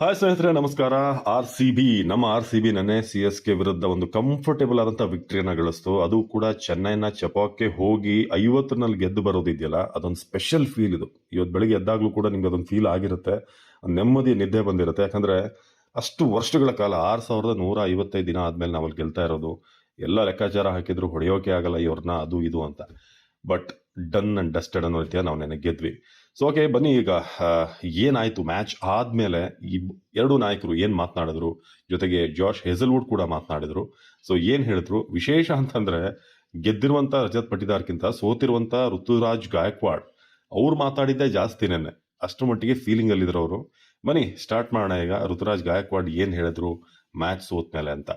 Hi ಸ್ನೇಹಿತರೆ, ನಮಸ್ಕಾರ. R C B ನಮ್ಮ ಆರ್ ಸಿ ಬಿ ನೆನ್ನೆ ಸಿ ಎಸ್ ಕೆ ವಿರುದ್ಧ ಒಂದು ಕಂಫರ್ಟೇಬಲ್ ಆದಂತ ವಿಕ್ಟ್ರಿಯನ್ನ ಗಳಿಸ್ತು. ಅದು ಕೂಡ ಚೆನ್ನೈನ ಚಪಾಕ್ಕೆ ಹೋಗಿ ಐವತ್ತರಲ್ಲಿ ಗೆದ್ದು ಬರೋದಿದೆಯಲ್ಲ, ಅದೊಂದು ಸ್ಪೆಷಲ್ ಫೀಲ್ ಇದು. ಇವತ್ತು ಬೆಳಿಗ್ಗೆ ಎದ್ದಾಗಲೂ ಕೂಡ ನಿಮ್ಗೆ ಅದೊಂದು ಫೀಲ್ ಆಗಿರುತ್ತೆ. ನೆಮ್ಮದಿ ನಿದ್ದೆ ಬಂದಿರುತ್ತೆ. ಯಾಕಂದ್ರೆ ಅಷ್ಟು ವರ್ಷಗಳ ಕಾಲ ಆರ್ ಸಾವಿರದ ನೂರ ಐವತ್ತೈದು ದಿನ ಆದ್ಮೇಲೆ ನಾವು ಅಲ್ಲಿ ಗೆಲ್ತಾ ಇರೋದು. ಎಲ್ಲ ಲೆಕ್ಕಾಚಾರ ಹಾಕಿದ್ರು ಹೊಡೆಯೋಕೆ ಆಗಲ್ಲ ಇವ್ರನ್ನ ಅದು ಇದು ಅಂತ. ಬಟ್ ಡನ್ ಅಂಡ್ ಡಸ್ಟೆಡ್ ಅನ್ನೋ ರೀತಿಯ ನಾವು ನೆನೆ ಗೆದ್ವಿ. ಸೊ ಓಕೆ ಬನ್ನಿ ಈಗ ಏನಾಯ್ತು ಮ್ಯಾಚ್ ಆದ್ಮೇಲೆ ಈ ಎರಡು ನಾಯಕರು ಏನ್ ಮಾತನಾಡಿದ್ರು? ಜೊತೆಗೆ ಜಾಶ್ ಹೆಸಲ್ವುಡ್ ಕೂಡ ಮಾತನಾಡಿದ್ರು. ಸೊ ಏನ್ ಹೇಳಿದ್ರು? ವಿಶೇಷ ಅಂತಂದ್ರೆ, ಗೆದ್ದಿರುವಂತ ರಜತ್ ಪಟಿದಾರ್ಕಿಂತ ಸೋತಿರುವಂತ ಋತುರಾಜ್ ಗಾಯಕ್ವಾಡ್, ಅವ್ರು ಮಾತಾಡಿದ್ದೆ ಜಾಸ್ತಿ ನೆನ್ನೆ. ಅಷ್ಟರ ಮಟ್ಟಿಗೆ ಫೀಲಿಂಗ್ ಅಲ್ಲಿದ್ರು ಅವರು. ಬನ್ನಿ ಸ್ಟಾರ್ಟ್ ಮಾಡೋಣ ಈಗ. ಋತುರಾಜ್ ಗಾಯಕ್ವಾಡ್ ಏನ್ ಹೇಳಿದ್ರು ಮ್ಯಾಚ್ ಸೋತ್ಮೇಲೆ ಅಂತ.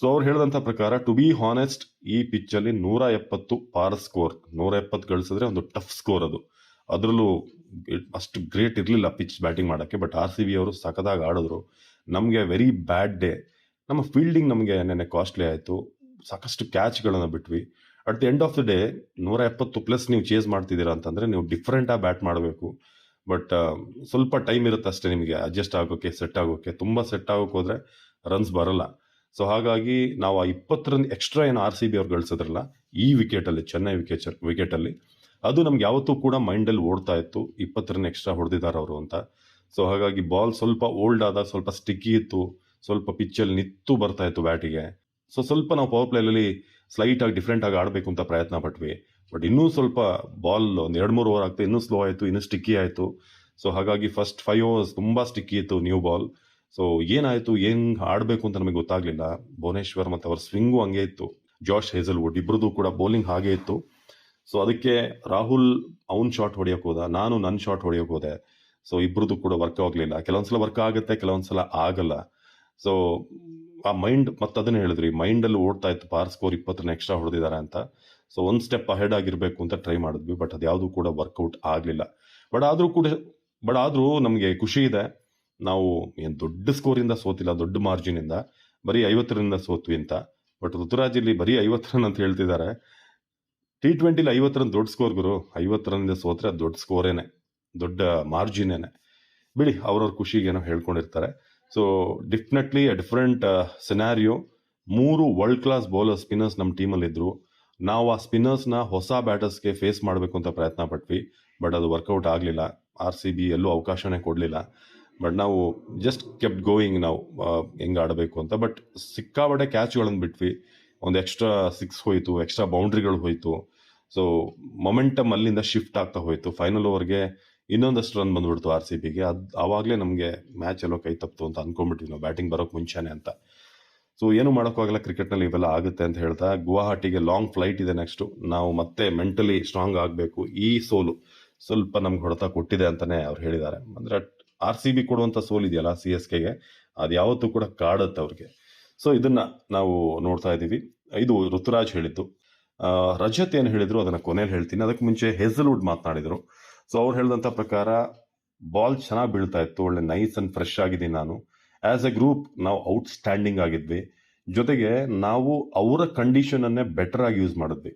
ಸೊ ಅವ್ರು ಹೇಳಿದಂತ ಪ್ರಕಾರ ಟು ಬಿ ಹಾನೆಸ್ಟ್ ಈ ಪಿಚ್ ಅಲ್ಲಿ ನೂರ ಎಪ್ಪತ್ತು ಪಾರ್ ಸ್ಕೋರ್ ನೂರ ಎಪ್ಪತ್ತು ಗಳಿಸಿದ್ರೆ ಒಂದು ಟಫ್ ಸ್ಕೋರ್ ಅದು. ಅದರಲ್ಲೂ ಅಷ್ಟು ಗ್ರೇಟ್ ಇರಲಿಲ್ಲ ಪಿಚ್ ಬ್ಯಾಟಿಂಗ್ ಮಾಡೋಕ್ಕೆ ಬಟ್ ಆರ್ ಸಿ ಬಿ ಅವರು ಸಖತ್ತಾಗಿ ಆಡಿದ್ರು. ನಮಗೆ ವೆರಿ ಬ್ಯಾಡ್ ಡೇ ನಮ್ಮ ಫೀಲ್ಡಿಂಗ್ ನಮಗೆ ನೆನೆ ಕಾಸ್ಟ್ಲಿ ಆಯಿತು. ಸಾಕಷ್ಟು ಕ್ಯಾಚ್ಗಳನ್ನು ಬಿಟ್ವಿ. At the end of the day ನೂರ ಎಪ್ಪತ್ತು ಪ್ಲಸ್ ನೀವು ಚೇಸ್ ಮಾಡ್ತಿದ್ದೀರಾ ಅಂತಂದರೆ ನೀವು ಡಿಫ್ರೆಂಟಾಗಿ ಬ್ಯಾಟ್ ಮಾಡಬೇಕು. ಬಟ್ ಸ್ವಲ್ಪ ಟೈಮ್ ಇರುತ್ತೆ ಅಷ್ಟೇ ನಿಮಗೆ ಅಡ್ಜಸ್ಟ್ ಆಗೋಕ್ಕೆ ಸೆಟ್ ಆಗೋಕ್ಕೆ ತುಂಬ ಸೆಟ್ ಆಗೋಕೆ ಹೋದರೆ ರನ್ಸ್ ಬರಲ್ಲ. ಸೊ ಹಾಗಾಗಿ ನಾವು ಆ ಇಪ್ಪತ್ತು ರನ್ ಎಕ್ಸ್ಟ್ರಾ ಏನು ಆರ್ ಸಿ ಬಿ ಅವ್ರು ಗಳಿಸಿದ್ರಲ್ಲ, ಈ ವಿಕೆಟಲ್ಲಿ ಚೆನ್ನೈ ವಿಕೆಟ್ ವಿಕೆಟಲ್ಲಿ ಅದು ನಮ್ಗೆ ಯಾವತ್ತೂ ಕೂಡ ಮೈಂಡಲ್ಲಿ ಓಡ್ತಾ ಇತ್ತು. ಇಪ್ಪತ್ತು ರನ್ ಎಕ್ಸ್ಟ್ರಾ ಹೊಡೆದಿದ್ದಾರೆ ಅವರು ಅಂತ. ಸೊ ಹಾಗಾಗಿ ಬಾಲ್ ಸ್ವಲ್ಪ ಓಲ್ಡ್ ಆದ, ಸ್ವಲ್ಪ ಸ್ಟಿಕ್ಕಿ ಇತ್ತು. ಸ್ವಲ್ಪ ಪಿಚ್ಚಲ್ಲಿ ನಿತ್ತು ಬರ್ತಾ ಇತ್ತು ಬ್ಯಾಟಿಗೆ ಸೊ ಸ್ವಲ್ಪ ನಾವು ಪವರ್ ಪ್ಲೇಯಲ್ಲಿ ಸ್ಲೈಟ್ ಆಗಿ ಡಿಫ್ರೆಂಟ್ ಆಗಿ ಆಡಬೇಕು ಅಂತ ಪ್ರಯತ್ನ ಪಟ್ವಿ. ಬಟ್ ಇನ್ನೂ ಸ್ವಲ್ಪ ಬಾಲ್ ಒಂದು ಎರಡು ಮೂರು ಓವರ್ ಆಗ್ತಾ ಇನ್ನೂ ಸ್ಲೋ ಆಯಿತು, ಇನ್ನೂ ಸ್ಟಿಕ್ಕಿ ಆಯಿತು. ಸೊ ಹಾಗಾಗಿ ಫಸ್ಟ್ ಫೈವ್ ಓವರ್ಸ್ ತುಂಬ ಸ್ಟಿಕ್ಕಿ ಇತ್ತು ನ್ಯೂ ಬಾಲ್ ಸೊ ಏನಾಯಿತು, ಏನು ಆಡಬೇಕು ಅಂತ ನಮಗೆ ಗೊತ್ತಾಗ್ಲಿಲ್ಲ. ಭುವನೇಶ್ವರ್ ಮತ್ತು ಅವ್ರ ಸ್ವಿಂಗು ಹಂಗೆ ಇತ್ತು. ಜಾಶ್ ಹೇಸಲ್ವುಡ್ ಇಬ್ಬರದು ಕೂಡ ಬೌಲಿಂಗ್ ಹಾಗೆ ಇತ್ತು. ಸೊ ಅದಕ್ಕೆ ರಾಹುಲ್ ಅವನ್ ಶಾಟ್ ಹೊಡೆಯೋಕೆ ಹೋದ, ನಾನು ನನ್ನ ಶಾಟ್ ಹೊಡೆಯೋಕೆ ಹೋದೆ. ಸೊ ಇಬ್ಬರದ್ದು ಕೂಡ ವರ್ಕ್ ಆಗಲಿಲ್ಲ. ಕೆಲವೊಂದ್ಸಲ ವರ್ಕ್ ಆಗುತ್ತೆ, ಕೆಲವೊಂದ್ಸಲ ಆಗಲ್ಲ. ಸೊ ಆ ಮೈಂಡ್ ಮತ್ತೆ ಅದನ್ನ ಹೇಳಿದ್ರಿ ಮೈಂಡ್ ಅಲ್ಲಿ ಓಡ್ತಾ ಇತ್ತು ಪಾರ್ ಸ್ಕೋರ್ ಇಪ್ಪತ್ತರನ್ನ ಎಕ್ಸ್ಟ್ರಾ ಹೊಡೆದಿದ್ದಾರೆ ಅಂತ. ಸೊ ಒಂದ್ ಸ್ಟೆಪ್ ಅಹೆಡ್ ಆಗಿರ್ಬೇಕು ಅಂತ ಟ್ರೈ ಮಾಡಿದ್ವಿ ಬಟ್ ಅದ್ಯಾವುದು ಕೂಡ ವರ್ಕೌಟ್ ಆಗಲಿಲ್ಲ. ಬಟ್ ಆದ್ರೂ ಕೂಡ ಬಟ್ ಆದ್ರೂ ನಮಗೆ ಖುಷಿ ಇದೆ. ನಾವು ಏನು ದೊಡ್ಡ ಸ್ಕೋರಿಂದ ಸೋತಿಲ್ಲ, ದೊಡ್ಡ ಮಾರ್ಜಿನ್ ಇಂದ. ಬರೀ ಐವತ್ತರಿಂದ ಸೋತ್ವಿ ಅಂತ. ಬಟ್ ಋತುರಾಜ್ ಇಲ್ಲಿ ಬರೀ ಐವತ್ತು ಅಂತ ಹೇಳ್ತಿದ್ದಾರೆ. ಟಿ ಟ್ವೆಂಟಿಲಿ ಐವತ್ತು ರನ್ ದೊಡ್ಡ ಸ್ಕೋರ್ ಗುರು. ಐವತ್ತು ರನ್ನಿಂದ ಸೋತ್ರೆ ಅದು ದೊಡ್ಡ ಸ್ಕೋರೇನೆ ದೊಡ್ಡ ಮಾರ್ಜಿನೇನೆ ಬಿಡಿ, ಅವ್ರವ್ರ ಖುಷಿಗೇನೋ ಹೇಳ್ಕೊಂಡಿರ್ತಾರೆ. ಸೊ ಡೆಫಿನೆಟ್ಲಿ ಡಿಫ್ರೆಂಟ್ ಸಿನಾರಿಯೋ ಮೂರು ವರ್ಲ್ಡ್ ಕ್ಲಾಸ್ ಬೌಲರ್ ಸ್ಪಿನ್ನರ್ಸ್ ನಮ್ಮ ಟೀಮಲ್ಲಿದ್ದರು ನಾವು ಆ ಸ್ಪಿನ್ನರ್ಸ್ನ ಹೊಸ ಬ್ಯಾಟರ್ಸ್ಗೆ ಫೇಸ್ ಮಾಡಬೇಕು ಅಂತ ಪ್ರಯತ್ನ ಪಟ್ವಿ. ಬಟ್ ಅದು ವರ್ಕೌಟ್ ಆಗಲಿಲ್ಲ. ಆರ್ ಸಿ ಬಿ ಎಲ್ಲೂ ಅವಕಾಶನೇ ಕೊಡಲಿಲ್ಲ. ಬಟ್ ನಾವು ಜಸ್ಟ್ ಕೆಪ್ ಗೋಯಿಂಗ್ ನಾವು ಹೆಂಗ್ ಆಡಬೇಕು ಅಂತ. ಬಟ್ ಸಿಕ್ಕಾಬಡೆ ಕ್ಯಾಚ್ಗಳನ್ನು ಬಿಟ್ವಿ. ಒಂದು ಎಕ್ಸ್ಟ್ರಾ ಸಿಕ್ಸ್ ಹೋಯಿತು ಎಕ್ಸ್ಟ್ರಾ ಬೌಂಡ್ರಿಗಳು ಹೋಯಿತು. ಸೊ ಮೊಮೆಂಟಮ್ ಅಲ್ಲಿಂದ ಶಿಫ್ಟ್ ಆಗ್ತಾ ಹೋಯಿತು. ಫೈನಲ್ ಓವರ್ಗೆ ಇನ್ನೊಂದಷ್ಟು ರನ್ ಬಂದ್ಬಿಡ್ತು ಆರ್ ಸಿ ಬಿಗೆ ಅದು ಆವಾಗಲೇ ನಮಗೆ ಮ್ಯಾಚ್ ಎಲ್ಲೋ ಕೈ ತಪ್ಪಿತು ಅಂತ ಅನ್ಕೊಂಡ್ಬಿಟ್ವಿ ನಾವು ಬ್ಯಾಟಿಂಗ್ ಬರೋಕೆ ಮುಂಚೆನೆ ಅಂತ. ಸೊ ಏನು ಮಾಡೋಕ್ಕಾಗಲ್ಲ ಕ್ರಿಕೆಟ್ನಲ್ಲಿ ಇವೆಲ್ಲ ಆಗುತ್ತೆ ಅಂತ ಹೇಳ್ತಾ ಗುವಾಹಟಿಗೆ ಲಾಂಗ್ ಫ್ಲೈಟ್ ಇದೆ ನೆಕ್ಸ್ಟು ನಾವು ಮತ್ತೆ ಮೆಂಟಲಿ ಸ್ಟ್ರಾಂಗ್ ಆಗಬೇಕು ಈ ಸೋಲು. ಸ್ವಲ್ಪ ನಮ್ಗೆ ಹೊಡೆತ ಕೊಟ್ಟಿದೆ ಅಂತಲೇ ಅವ್ರು ಹೇಳಿದ್ದಾರೆ. ಅಂದರೆ ಆರ್ ಸಿ ಬಿ ಕೊಡುವಂಥ ಸೋಲ್ ಇದೆಯಲ್ಲ ಸಿ ಎಸ್ ಕೆಗೆ ಅದು ಯಾವತ್ತೂ ಕೂಡ ಕಾಡುತ್ತೆ ಅವ್ರಿಗೆ. ಸೊ ಇದನ್ನ ನಾವು ನೋಡ್ತಾ ಇದ್ದೀವಿ. ಇದು ಋತುರಾಜ್ ಹೇಳಿದ್ದು. ರಜತ್ ಏನು ಹೇಳಿದ್ರು ಅದನ್ನ ಕೊನೆಯಲ್ಲಿ ಹೇಳ್ತೀನಿ. ಅದಕ್ಕೆ ಮುಂಚೆ ಹೆಸಲ್ವುಡ್ ಮಾತನಾಡಿದ್ರು. ಸೊ ಅವ್ರು ಹೇಳಿದಂತ ಪ್ರಕಾರ ಬಾಲ್ ಚೆನ್ನಾಗಿ ಬೀಳ್ತಾ ಇತ್ತು. ಒಳ್ಳೆ ನೈಸ್ ಅಂಡ್ ಫ್ರೆಶ್ ಆಗಿದ್ದೀನಿ ನಾನು. ಆಸ್ ಎ ಗ್ರೂಪ್ ನಾವು ಔಟ್ ಸ್ಟ್ಯಾಂಡಿಂಗ್ ಆಗಿದ್ವಿ. ಜೊತೆಗೆ ನಾವು ಅವರ ಕಂಡೀಷನ್ ಅನ್ನೇ ಬೆಟರ್ ಆಗಿ ಯೂಸ್ ಮಾಡಿದ್ವಿ.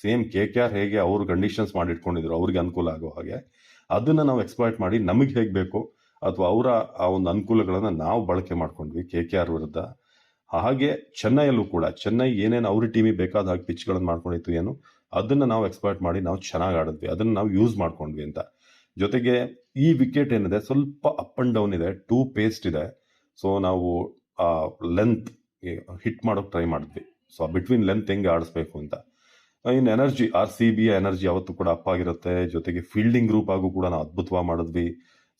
ಸೇಮ್ ಕೆ ಕೆ ಆರ್ ಹೇಗೆ ಅವ್ರ ಕಂಡೀಷನ್ಸ್ ಮಾಡಿಟ್ಕೊಂಡಿದ್ರು, ಅವ್ರಿಗೆ ಅನುಕೂಲ ಆಗೋ ಹಾಗೆ. ಅದನ್ನ ನಾವು ಎಕ್ಸ್ಪ್ಲಾಯ್ಟ್ ಮಾಡಿ ನಮಗೆ ಹೇಗೆ ಬೇಕು ಅಥವಾ ಅವರ ಆ ಒಂದು ಅನುಕೂಲಗಳನ್ನ ನಾವು ಬಳಕೆ ಮಾಡ್ಕೊಂಡ್ವಿ ಕೆ ಕೆ ಆರ್ ವಿರುದ್ಧ. ಹಾಗೆ ಚೆನ್ನೈಯಲ್ಲೂ ಕೂಡ, ಚೆನ್ನೈ ಏನೇನು ಅವ್ರ ಟೀಮಿಗೆ ಬೇಕಾದ ಹಾಗೆ ಪಿಚ್ಗಳನ್ನು ಮಾಡ್ಕೊಂಡಿತ್ತು ಏನು, ಅದನ್ನ ನಾವು ಎಕ್ಸ್ಪರ್ಟ್ ಮಾಡಿ ನಾವು ಚೆನ್ನಾಗಿ ಆಡಿದ್ವಿ, ಅದನ್ನ ನಾವು ಯೂಸ್ ಮಾಡ್ಕೊಂಡ್ವಿ ಅಂತ. ಜೊತೆಗೆ ಈ ವಿಕೆಟ್ ಏನಿದೆ, ಸ್ವಲ್ಪ ಅಪ್ ಅಂಡ್ ಡೌನ್ ಇದೆ ಟೂ ಪೇಸ್ಟ್ ಇದೆ. ಸೊ ನಾವು, ಆ ಲೆಂತ್ ಹಿಟ್ ಮಾಡೋಕೆ ಟ್ರೈ ಮಾಡಿದ್ವಿ. ಸೊ ಬಿಟ್ವೀನ್ ಲೆಂತ್ ಹೆಂಗೆ ಆಡಿಸ್ಬೇಕು ಅಂತ. In energy R C B energy ಯಾವತ್ತೂ ಕೂಡ ಅಪ್ ಆಗಿರುತ್ತೆ. ಜೊತೆಗೆ ಫೀಲ್ಡಿಂಗ್ ಗ್ರೂಪ್ ಆಗು ಕೂಡ ನಾವು ಅದ್ಭುತವಾಗಿ ಮಾಡಿದ್ವಿ.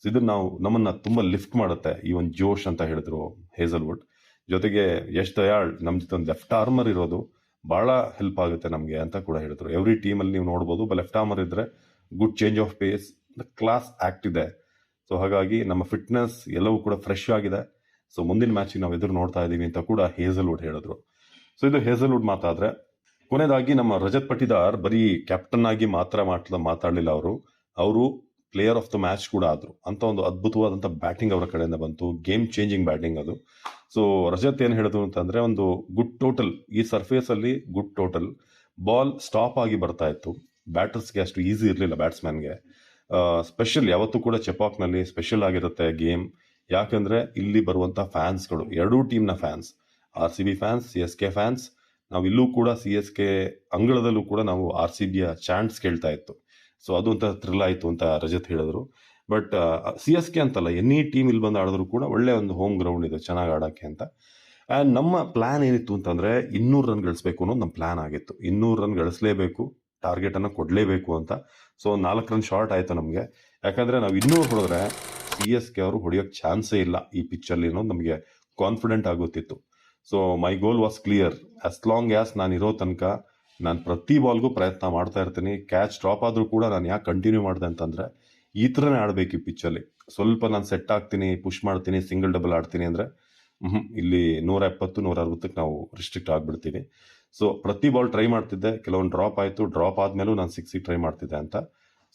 ಸೊ ಇದನ್ನ ನಾವು ನಮ್ಮನ್ನ ತುಂಬಾ ಲಿಫ್ಟ್ ಮಾಡುತ್ತೆ, ಈ ಒಂದು ಜೋಶ್ ಅಂತ ಹೇಳಿದ್ರು ಹೇಸಲ್ವುಡ್ ಜೊತೆಗೆ ಯಶ್ ದಯಾಳ್ ನಮ್ ಜೊತೆ ಒಂದು ಲೆಫ್ಟ್ ಆರ್ಮರ್ ಇರೋದು ಬಹಳ ಹೆಲ್ಪ್ ಆಗುತ್ತೆ ನಮಗೆ ಅಂತ ಕೂಡ ಹೇಳಿದ್ರು. ಎವ್ರಿ ಟೀಮ್ ಅಲ್ಲಿ ನೀವು ನೋಡ್ಬೋದು ಲೆಫ್ಟ್ ಆರ್ಮರ್ ಇದ್ರೆ good change of pace class act ಇದೆ. ಸೊ ಹಾಗಾಗಿ ನಮ್ಮ ಫಿಟ್ನೆಸ್ ಎಲ್ಲವೂ ಕೂಡ ಫ್ರೆಶ್ ಆಗಿದೆ. ಸೊ ಮುಂದಿನ ಮ್ಯಾಚ್ ನಾವು ಎದುರು ನೋಡ್ತಾ ಇದೀವಿ ಅಂತ ಕೂಡ ಹೇಸಲ್ವುಡ್ ಹೇಳಿದ್ರು. ಸೊ ಇದು ಹೇಸಲ್ವುಡ್ ಮಾತಾದ್ರೆ ಕೊನೆಯದಾಗಿ ನಮ್ಮ ರಜತ್ ಪಟಿದಾರ್ ಬರೀ ಕ್ಯಾಪ್ಟನ್ ಆಗಿ ಮಾತ್ರ ಮಾತಾಡಲಿಲ್ಲ ಅವರು. ಅವರು ಪ್ಲೇಯರ್ ಆಫ್ ದ ಮ್ಯಾಚ್ ಕೂಡ ಆದ್ರು. ಅಂತ ಒಂದು ಅದ್ಭುತವಾದಂತ ಬ್ಯಾಟಿಂಗ್ ಅವರ ಕಡೆಯಿಂದ ಬಂತು. ಗೇಮ್ ಚೇಂಜಿಂಗ್ ಬ್ಯಾಟಿಂಗ್ ಅದು. ಸೊ ರಜತ್ ಏನು ಹೇಳಿದ್ರು ಅಂತಂದರೆ ಒಂದು ಗುಡ್ ಟೋಟಲ್ ಈ ಸರ್ಫೇಸ್ ಅಲ್ಲಿ ಗುಡ್ ಟೋಟಲ್ ಬಾಲ್ ಸ್ಟಾಪ್ ಆಗಿ ಬರ್ತಾ ಇತ್ತು. ಬ್ಯಾಟರ್ಸ್ಗೆ ಅಷ್ಟು ಈಸಿ ಇರಲಿಲ್ಲ ಬ್ಯಾಟ್ಸ್ಮನ್ಗೆ ಸ್ಪೆಷಲ್ ಯಾವತ್ತೂ ಕೂಡ ಚೆಪಾಕ್ನಲ್ಲಿ ಸ್ಪೆಷಲ್ ಆಗಿರುತ್ತೆ ಗೇಮ್ ಯಾಕಂದ್ರೆ ಇಲ್ಲಿ ಬರುವಂತ ಫ್ಯಾನ್ಸ್ಗಳು ಎರಡೂ ಟೀಮ್ನ fans R C B fans C S K fans ನಾವು ಇಲ್ಲೂ ಕೂಡ ಸಿ ಎಸ್ ಕೆ ಅಂಗಳದಲ್ಲೂ ಕೂಡ ನಾವು ಆರ್ ಸಿ ಬಿಯ ಚಾಂಟ್ಸ್ ಕೇಳ್ತಾ ಇತ್ತು. ಸೊ ಅದು ಒಂಥರ ಥ್ರಿಲ್ ಆಯಿತು ಅಂತ ರಜತ್ ಹೇಳಿದ್ರು. ಬಟ್ ಸಿ ಎಸ್ ಕೆ ಅಂತಲ್ಲ, ಎನಿ ಟೀಮ್ ಇಲ್ಲಿ ಬಂದು ಆಡಿದ್ರು ಕೂಡ ಒಳ್ಳೆ ಒಂದು ಹೋಮ್ ಗ್ರೌಂಡ್ ಇದೆ, ಚೆನ್ನಾಗಿ ಆಡೋಕ್ಕೆ ಅಂತ. ಆ್ಯಂಡ್ ನಮ್ಮ ಪ್ಲ್ಯಾನ್ ಏನಿತ್ತು ಅಂತಂದರೆ, ಇನ್ನೂರು ರನ್ ಗಳಿಸ್ಬೇಕು ಅನ್ನೋದು ನಮ್ಮ ಪ್ಲ್ಯಾನ್ ಆಗಿತ್ತು. ಇನ್ನೂರು ರನ್ ಗಳಿಸಲೇಬೇಕು ಟಾರ್ಗೆಟನ್ನು ಕೊಡಲೇಬೇಕು ಅಂತ. ಸೊ ನಾಲ್ಕು ರನ್ ಶಾರ್ಟ್ ಆಯಿತು ನಮಗೆ. ಯಾಕಂದರೆ ನಾವು ಇನ್ನೂರು ಹೊಡೆದ್ರೆ ಸಿ ಎಸ್ ಕೆ ಅವರು ಹೊಡೆಯೋಕ್ಕೆ ಚಾನ್ಸೇ ಇಲ್ಲ ಈ ಪಿಚ್ಚಲ್ಲಿ ಅನ್ನೋದು ನಮಗೆ ಕಾನ್ಫಿಡೆಂಟ್ ಆಗುತ್ತಿತ್ತು so my goal was clear as long as ನಾನು ಇರೋ ತನಕ ನಾನು ಪ್ರತಿ ಬಾಲ್ಗೂ ಪ್ರಯತ್ನ ಮಾಡ್ತಾ ಇರ್ತೀನಿ. ಕ್ಯಾಚ್ ಡ್ರಾಪ್ ಆದರೂ ಕೂಡ ನಾನು ಯಾಕೆ ಕಂಟಿನ್ಯೂ ಮಾಡಿದೆ ಅಂತಂದ್ರೆ, ಈ ಥರನೇ ಆಡಬೇಕು ಈ ಪಿಚ್ಚಲ್ಲಿ ಸ್ವಲ್ಪ ನಾನು ಸೆಟ್ ಆಗ್ತೀನಿ ಪುಷ್ ಮಾಡ್ತೀನಿ ಸಿಂಗಲ್ ಡಬಲ್ ಆಡ್ತೀನಿ ಅಂದರೆ ಇಲ್ಲಿ ನೂರ ಎಪ್ಪತ್ತು ನೂರ ಅರವತ್ತಕ್ಕೆ ನಾವು ರಿಸ್ಟ್ರಿಕ್ಟ್ ಆಗಿಬಿಡ್ತೀವಿ ಸೊ ಪ್ರತಿ ಬಾಲ್ ಟ್ರೈ ಮಾಡ್ತಿದ್ದೆ. ಕೆಲವೊಂದು ಡ್ರಾಪ್ ಆಯಿತು. ಡ್ರಾಪ್ ಆದಮೇಲೂ ನಾನು ಸಿಕ್ಸಿಗೆ ಟ್ರೈ ಮಾಡ್ತಿದ್ದೆ ಅಂತ.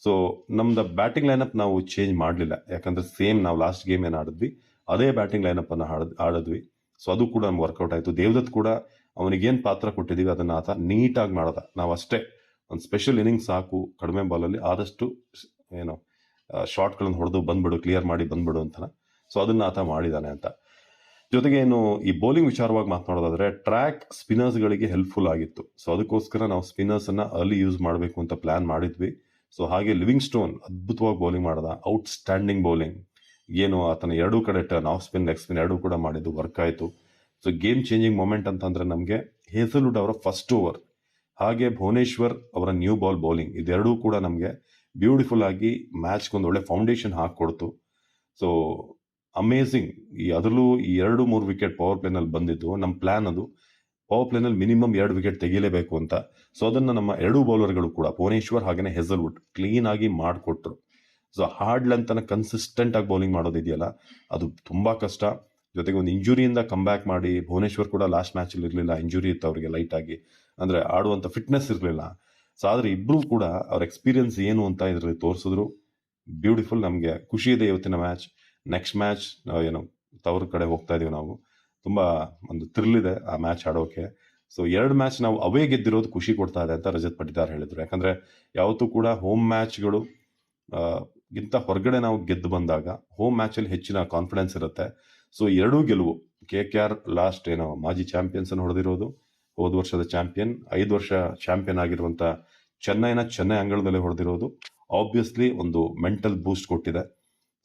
ಸೊ ನಮ್ದು ಬ್ಯಾಟಿಂಗ್ ಲೈನಪ್ ನಾವು ಚೇಂಜ್ ಮಾಡಲಿಲ್ಲ. ಯಾಕಂದರೆ ಸೇಮ್ ನಾವು ಲಾಸ್ಟ್ ಗೇಮ್ ಏನು ಆಡಿದ್ವಿ, ಅದೇ ಬ್ಯಾಟಿಂಗ್ ಲೈನಪ್ಪನ್ನು ಆಡ್ ಆಡಿದ್ವಿ ಸೊ ಅದು ಕೂಡ ನಮ್ಗೆ ವರ್ಕೌಟ್ ಆಯಿತು. ದೇವದತ್ ಕೂಡ ಅವನಿಗೇನು ಪಾತ್ರ ಕೊಟ್ಟಿದ್ದೀವಿ ಅದನ್ನ ಆತ ನೀಟಾಗಿ ಮಾಡ್ದ. ನಾವು ಅಷ್ಟೇ ಒಂದು ಸ್ಪೆಷಲ್ ಇನ್ನಿಂಗ್ಸ್ ಸಾಕು, ಕಡಿಮೆ ಬಾಲಲ್ಲಿ ಆದಷ್ಟು ಏನು ಶಾರ್ಟ್ಗಳನ್ನು ಹೊಡೆದು ಬಂದ್ಬಿಡು ಕ್ಲಿಯರ್ ಮಾಡಿ ಬಂದ್ಬಿಡು ಅಂತ ಸೊ ಅದನ್ನ ಆತ ಮಾಡಿದಾನೆ ಅಂತ. ಜೊತೆಗೆ ಏನು ಈ ಬೌಲಿಂಗ್ ವಿಚಾರವಾಗಿ ಮಾತನಾಡೋದಾದ್ರೆ ಟ್ರ್ಯಾಕ್ ಸ್ಪಿನ್ನರ್ಸ್ಗಳಿಗೆ ಹೆಲ್ಪ್ಫುಲ್ ಆಗಿತ್ತು. ಸೊ ಅದಕ್ಕೋಸ್ಕರ ನಾವು ಸ್ಪಿನ್ನರ್ಸ್ ಅನ್ನ ಅರ್ಲಿ ಯೂಸ್ ಮಾಡಬೇಕು ಅಂತ ಪ್ಲಾನ್ ಮಾಡಿದ್ವಿ. ಸೊ ಹಾಗೆ ಲಿವಿಂಗ್ ಸ್ಟೋನ್ ಅದ್ಭುತವಾಗಿ ಬೌಲಿಂಗ್ ಮಾಡ್ದ. ಔಟ್ ಸ್ಟ್ಯಾಂಡಿಂಗ್ ಬೌಲಿಂಗ್ ಏನು, ಆತನ ಎರಡೂ ಕಡೆ turn off spin leg spin ಎರಡೂ ಕೂಡ ಮಾಡಿದ್ದು ವರ್ಕ್ ಆಯಿತು. ಸೊ ಗೇಮ್ ಚೇಂಜಿಂಗ್ ಮೊಮೆಂಟ್ ಅಂತಂದ್ರೆ ನಮಗೆ ಹೇಸಲ್ವುಡ್ ಅವರ ಫಸ್ಟ್ ಓವರ್ ಹಾಗೆ ಭುವನೇಶ್ವರ್ ಅವರ ನ್ಯೂ ಬಾಲ್ ಬೌಲಿಂಗ್ ಇದೆರಡೂ ಕೂಡ ನಮಗೆ ಬ್ಯೂಟಿಫುಲ್ ಆಗಿ ಮ್ಯಾಚ್ಗೆ ಒಂದು ಒಳ್ಳೆ ಫೌಂಡೇಶನ್ ಹಾಕಿಕೊಡ್ತು. ಸೊ ಅಮೇಝಿಂಗ್ ಈ ಅದರಲ್ಲೂ ಈ ಎರಡು ಮೂರು ವಿಕೆಟ್ ಪವರ್ ಪ್ಲೇನಲ್ಲಿ ಬಂದಿದ್ದು ನಮ್ಮ ಪ್ಲಾನ್ ಅದು ಪವರ್ ಪ್ಲೇನಲ್ಲಿ ಮಿನಿಮಮ್ ಎರಡು ವಿಕೆಟ್ ತೆಗಿಲೇಬೇಕು ಅಂತ. ಸೊ ಅದನ್ನ ನಮ್ಮ ಎರಡು ಬೌಲರ್ಗಳು ಕೂಡ, ಭುವನೇಶ್ವರ್ ಹಾಗೆಯೇ ಹೆಸಲ್ವುಡ್ ಕ್ಲೀನ್ ಆಗಿ ಮಾಡಿಕೊಟ್ರು. ಸೊ ಹಾರ್ಡ್ ಲೆಂತನ ಕನ್ಸಿಸ್ಟೆಂಟ್ ಆಗಿ ಬೌಲಿಂಗ್ ಮಾಡೋದಿದೆಯಲ್ಲ, ಅದು ತುಂಬಾ ಕಷ್ಟ. ಜೊತೆಗೆ ಒಂದು ಇಂಜುರಿಯಿಂದ ಕಮ್ ಬ್ಯಾಕ್ ಮಾಡಿ ಭುವನೇಶ್ವರ್ ಕೂಡ ಲಾಸ್ಟ್ ಮ್ಯಾಚಲ್ಲಿ ಇರಲಿಲ್ಲ ಇಂಜುರಿ ಇತ್ತು ಅವರಿಗೆ ಲೈಟ್ ಆಗಿ. ಅಂದ್ರೆ ಆಡುವಂತ ಫಿಟ್ನೆಸ್ ಇರಲಿಲ್ಲ. ಸೊ ಆದ್ರೆ ಇಬ್ರು ಕೂಡ ಅವ್ರ ಎಕ್ಸ್ಪೀರಿಯನ್ಸ್ ಏನು ಅಂತ ಇದರಲ್ಲಿ ತೋರಿಸಿದ್ರು. ಬ್ಯೂಟಿಫುಲ್ ನಮಗೆ, ಖುಷಿ ಇದೆ ಇವತ್ತಿನ ಮ್ಯಾಚ್ ನೆಕ್ಸ್ಟ್ ಮ್ಯಾಚ್ ಏನು ತವ್ರ ಕಡೆ ಹೋಗ್ತಾ ಇದೀವಿ ನಾವು. ತುಂಬಾ ಒಂದು ಥ್ರಿಲ್ ಇದೆ ಆ ಮ್ಯಾಚ್ ಆಡೋಕೆ. ಸೊ ಎರಡು ಮ್ಯಾಚ್ ನಾವು ಅವೇ ಗೆದ್ದಿರೋದು ಖುಷಿ ಕೊಡ್ತಾ ಇದೆ ಅಂತ ರಜತ್ ಪಟ್ಟಿದಾರ್ ಹೇಳಿದ್ರು. ಯಾಕಂದ್ರೆ ಯಾವತ್ತೂ ಕೂಡ ಹೋಮ್ ಮ್ಯಾಚ್ಗಳು ಗಿಂತ ಹೊರಗಡೆ ನಾವು ಗೆದ್ದು ಬಂದಾಗ ಹೋಮ್ ಮ್ಯಾಚಲ್ಲಿ ಹೆಚ್ಚಿನ ಕಾನ್ಫಿಡೆನ್ಸ್ ಇರುತ್ತೆ. ಸೊ ಎರಡೂ ಗೆಲುವು ಕೆ ಕೆ ಆರ್ ಲಾಸ್ಟ್ ಏನೋ ಮಾಜಿ ಚಾಂಪಿಯನ್ಸ್ ಅನ್ನು ಹೊಡೆದಿರೋದು. ಹೋದ ವರ್ಷದ ಚಾಂಪಿಯನ್ ಐದು ವರ್ಷ ಚಾಂಪಿಯನ್ ಆಗಿರುವಂತ ಚೆನ್ನೈನ ಚೆನ್ನೈ ಅಂಗಳದಲ್ಲಿ ಹೊಡೆದಿರೋದು. ಆಬ್ವಿಯಸ್ಲಿ ಒಂದು ಮೆಂಟಲ್ ಬೂಸ್ಟ್ ಕೊಟ್ಟಿದೆ.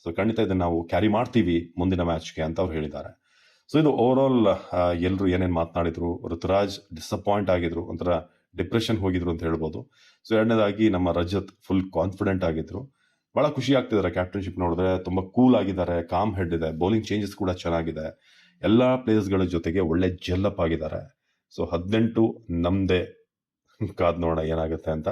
ಸೊ ಖಂಡಿತ ಇದನ್ನು ನಾವು ಕ್ಯಾರಿ ಮಾಡ್ತೀವಿ ಮುಂದಿನ ಮ್ಯಾಚ್ಗೆ ಅಂತ ಅವ್ರು ಹೇಳಿದ್ದಾರೆ. ಸೊ ಇದು ಓವರ್ ಎಲ್ಲರೂ ಏನೇನು ಮಾತನಾಡಿದ್ರು, ಋತುರಾಜ್ ಡಿಸಪಾಯಿಂಟ್ ಆಗಿದ್ರು, ಒಂಥರ ಡಿಪ್ರೆಷನ್ ಹೋಗಿದ್ರು ಅಂತ ಹೇಳ್ಬೋದು. ಸೊ ಎರಡನೇದಾಗಿ ನಮ್ಮ ರಜತ್ ಫುಲ್ ಕಾನ್ಫಿಡೆಂಟ್ ಆಗಿದ್ರು. ಬಹಳ ಖುಷಿ ಆಗ್ತಿದ್ದಾರೆ ಕ್ಯಾಪ್ಟನ್ಶಿಪ್ ನೋಡಿದ್ರೆ. ತುಂಬಾ ಕೂಲ್ ಆಗಿದ್ದಾರೆ ಕಾಮ್ ಹೆಡ್ ಇದೆ ಬೌಲಿಂಗ್ ಚೇಂಜಸ್ ಕೂಡ ಚೆನ್ನಾಗಿದೆ. ಎಲ್ಲಾ ಪ್ಲೇಯರ್ಸ್ಗಳ ಜೊತೆಗೆ ಒಳ್ಳೆ ಜೆಲ್ಲಪ್ ಆಗಿದ್ದಾರೆ. ಸೊ ಹದಿನೆಂಟು ನಮ್ದೇ ಕಾದ್ ನೋಡೋಣ ಏನಾಗುತ್ತೆ ಅಂತ.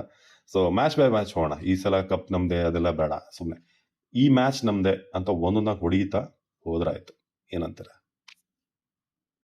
ಸೊ ಮ್ಯಾಚ್ ಬೈ ಮ್ಯಾಚ್ ಹೋಗೋಣ. ಈ ಸಲ ಕಪ್ ನಮ್ದೇ, ಅದೆಲ್ಲ ಬೇಡ. ಸುಮ್ಮನೆ ಈ ಮ್ಯಾಚ್ ನಮ್ದೇ ಅಂತ ಒಂದೊಂದಾಗ ಹೊಡೀತಾ ಹೋದ್ರಾಯ್ತು. ಏನಂತಾರೆ?